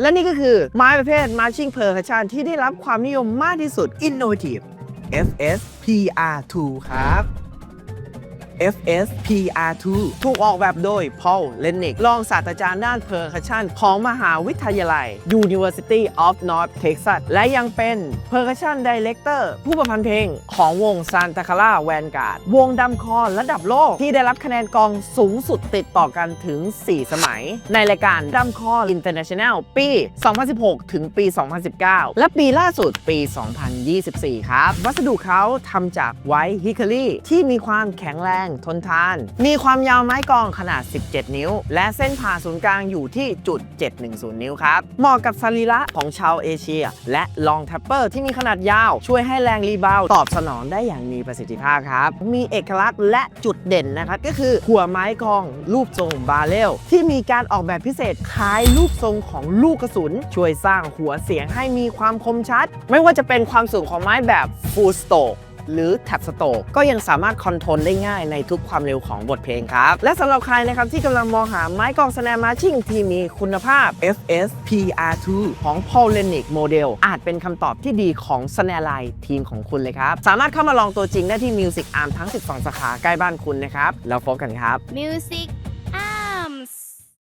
และนี่ก็คือไม้ประเภท marching percussion ที่ได้รับความนิยมมากที่สุด Innovative FS PR2 ครับ FS PR2 ถูกออกแบบโดย Paul Lennick รองศาสตราจารย์ด้าน percussion ของมหาวิทยาลัย University of North Texas และยังเป็น percussion director ผู้ประพันธ์เพลงของวง Santa Clara Vanguard วงดำคอระดับโลกที่ได้รับคะแนนกองสูงสุดติดต่อกันถึง 4 สมัย ในรายการดำคอ International ปี 2016 ถึงปี 2019 และปีล่าสุดปี 2024 ครับ วัสดุเขาทำจากไวท์ฮิค o รี่ที่มีความแข็งแรงทนทาน มีความยาวไม้กองขนาด 17 นิ้ว และเส้นผ่าศูนย์กลางอยู่ที่จุด 710 นิ้วครับ เหมาะกับสรีระของชาวเอเชีย และลองทัปเปอร์ที่มีขนาดยาว ช่วยให้แรงรีบาวตอบสนองได้อย่างมีประสิทธิภาพครับ มีเอกลักษณ์และจุดเด่นนะครับก็คือหัวไม้กองรูปทรงบาเรลที่มีการออกแบบพิเศษคล้ายรูปทรงของลูกกระสุน ช่วยสร้างหัวเสียงให้มีความคมชัด ไม่ว่าจะเป็นความสูงของไม้แบบ full stroke หรือแท็บสโตกก็ยังสามารถคอนโทรลได้ง่ายในทุกความเร็วของบทเพลงครับ และสำหรับใครนะครับที่กำลังมองหาไม้กองสแนมมาชิ่งที่มีคุณภาพ FS PR2 ของ p o l e n i c Model อาจเป็นคำตอบที่ดีของสแนร์ไลน์ทีมของคุณเลยครับ สามารถเข้ามาลองตัวจริงได้ที่ Music Arm ทั้ง 12 สาขาใกล้บ้านคุณนะครับ แล้วพบกันครับ Music